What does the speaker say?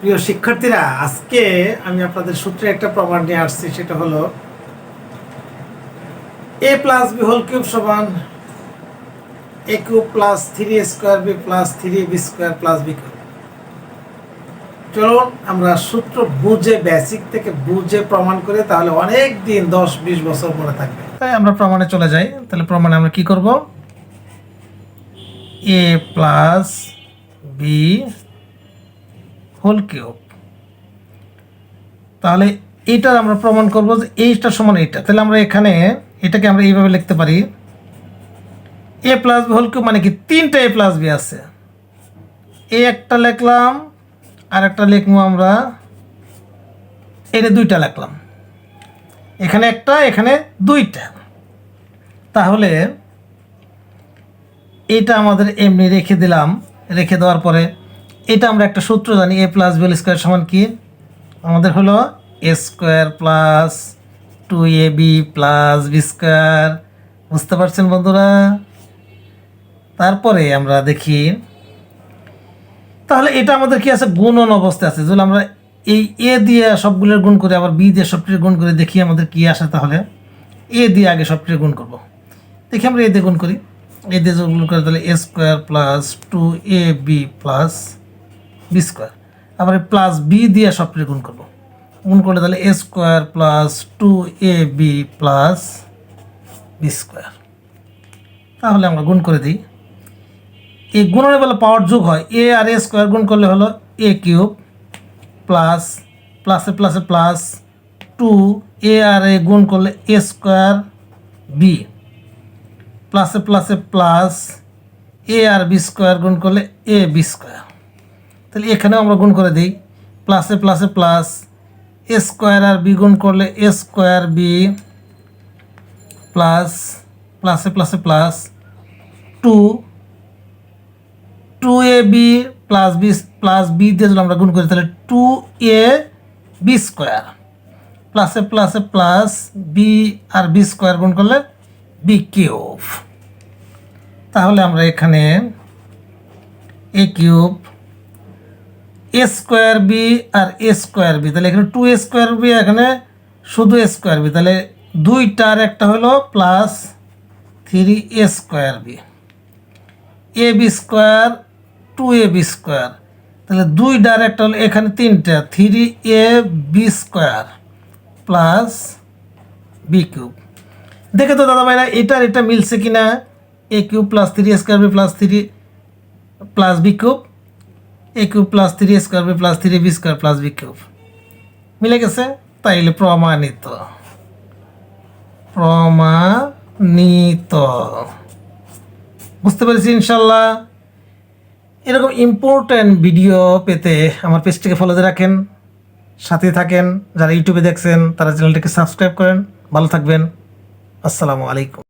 প্রিয় শিক্ষার্থীরা, আজকে আমি আপনাদের সূত্রে একটা প্রমাণ নিয়ে আসছি, সেটা হলো A plus B whole cube সমান A cube plus three square B plus three B square plus B চলুন আমরা সূত্র বুঝে বেসিক থেকে বুঝে প্রমাণ করে, তাহলে অনেক দিন, দশ বিশ বছর মনে থাকবে। তাই আমরা প্রমাণে চলে যাই, তাহলে প্রমাণে আমরা কি করব? A plus B whole cube তাহলে এইটার আমরা প্রমাণ করব যে এইটা সমান এইটা। তাহলে আমরা এখানে এটাকে আমরা এইভাবে লিখতে পারি। A plus B whole cube মানে কি? তিনটা এ প্লাস বি আছে। এ একটা লিখলাম, আর একটা লিখব আমরা এটা দুইটা লিখলাম। এখানে একটা, এখানে দুইটা। তাহলে এটা আমাদের এমনি রেখে দিলাম। রেখে দেওয়ার পরে এটা আমরা একটা সূত্র জানি এ প্লাস বি স্কোয়ার সমান কি? আমাদের হলো A square plus two A B plus B square বুঝতে পারছেন বন্ধুরা? তারপরে আমরা দেখি, তাহলে এটা আমাদের কি আছে? গুণন অবস্থা আছে। যদি আমরা এই এ দিয়ে সবগুলোর গুণ করে, আবার বি দিয়ে সবটির গুণ করে, দেখি আমাদের কি আসে তাহলে। এ দিয়ে আগে সবটির গুণ করব। দেখি আমরা এ দিয়ে গুণ করি। এ দিয়ে গুণ করে, তাহলে A square plus two A B plus B square আবার প্লাস বি দিয়ে সবটির গুণ করব। গুণ করলে তাহলে A square plus two A B plus B square তাহলে আমরা গুণ করে দিই। এই গুণনের বেলা পাওয়ার যোগ হয় এ আর এ স্কোয়ার গুণ করলে হলো এ কিউব প্লাস প্লাসে প্লাসে প্লাস টু এ আর এ গুণ করলে এ স্কোয়ার বি প্লাসে প্লাসে প্লাস এ আর বি স্কোয়ার গুণ করলে এ বি স্কোয়ার তাহলে এখানেও আমরা গুণ করে দিই। প্লাসে প্লাসে প্লাস এ স্কোয়ার আর বি গুণ করলে এ স্কোয়ার বি প্লাস প্লাসে প্লাসে plus two two A B plus B plus B দিয়ে যদি আমরা গুণ করি তাহলে টু এ বি স্কোয়ার প্লাসে প্লাসে প্লাস বি আর বি স্কোয়ার গুণ করলে বি কিউব তাহলে আমরা এখানে A cube A square B R A square B তাহলে এখানে টু এ স্কোয়ার বি এখানে শুধু এ স্কোয়ার বি তাহলে দুইটার একটা হলো plus three A square B A B square two A B square তাহলে দুই ডাইরেক্ট হলো এখানে তিনটা three A B square plus B cube দেখে তো দাদা ভাইরা এটার এটা মিলছে কিনা? A cube plus three square B plus three plus B cube A cube plus three square B plus three B square plus B cube মিলে গেছে? তাইলে প্রমাণিত। প্রমাণিত। বুঝতে পেরেছি ইনশাল্লাহ? এরকম ইম্পর্ট্যান্ট ভিডিও পেতে আমার পেজটিকে ফলো দিয়ে রাখেন, সাথে থাকেন, যারা ইউটিউবে দেখছেন, তারা চ্যানেলটিকে সাবস্ক্রাইব করেন। ভালো থাকবেন। আসসালামু আলাইকুম।